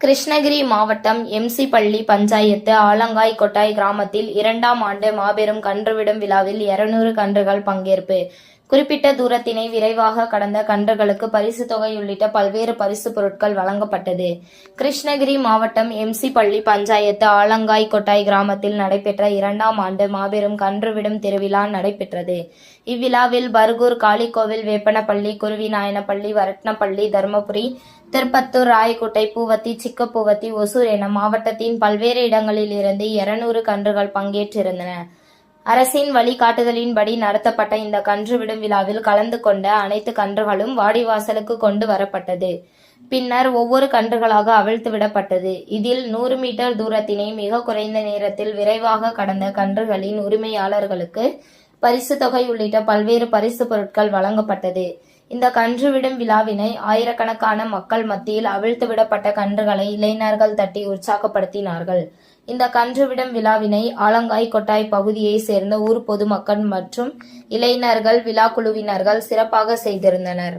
கிருஷ்ணகிரி மாவட்டம் எம்சி பள்ளி பஞ்சாயத்து ஆலங்காய் கொட்டாய் கிராமத்தில் இரண்டாம் ஆண்டு மாபெரும் கன்றுவிடும் விழாவில் 200 கன்றுகள் பங்கேற்பு. குறிப்பிட்ட தூரத்தினை விரைவாக கடந்த கன்றுகளுக்கு பரிசு தொகை உள்ளிட்ட பல்வேறு பரிசு பொருட்கள் வழங்கப்பட்டது. கிருஷ்ணகிரி மாவட்டம் எம்சி பள்ளி பஞ்சாயத்து ஆலங்காய் கொட்டாய் கிராமத்தில் நடைபெற்ற இரண்டாம் ஆண்டு மாபெரும் கன்றுவிடும் திருவிழா நடைபெற்றது. இவ்விழாவில் பர்கூர் காளிக்கோவில் வேப்பனப்பள்ளி குருவிநாயனப்பள்ளி வரட்னப்பள்ளி தருமபுரி திருப்பத்தூர் ராயக்கோட்டை பூவத்தி சிக்கப்பூவத்தி ஒசூர் என மாவட்டத்தின் பல்வேறு இடங்களில் இருந்து 200 கன்றுகள் பங்கேற்றிருந்தன. அரசின் வழிகாட்டுதலின்படி நடத்தப்பட்ட இந்த கன்று விடும் விழாவில் கலந்து கொண்ட அனைத்து கன்றுகளும் வாடிவாசலுக்கு கொண்டு வரப்பட்டது. பின்னர் ஒவ்வொரு கன்றுகளாக அவிழ்த்து விடப்பட்டது. இதில் நூறு மீட்டர் தூரத்தினை மிக குறைந்த நேரத்தில் விரைவாக கடந்த கன்றுகளின் உரிமையாளர்களுக்கு பரிசு தொகை உள்ளிட்ட பல்வேறு பரிசு பொருட்கள் வழங்கப்பட்டது. இந்த கன்றுவிடும் விழாவினை ஆயிரக்கணக்கான மக்கள் மத்தியில் அவிழ்த்து விடப்பட்ட கன்றுகளை இளைஞர்கள் தட்டி உற்சாகப்படுத்தினார்கள். இந்த கன்றுவிடும் விழாவினை ஆலங்காய் கொட்டாய் பகுதியைச் சேர்ந்த ஊர் பொதுமக்கள் மற்றும் இளைஞர்கள் விழா குழுவினர்கள் சிறப்பாக செய்திருந்தனர்.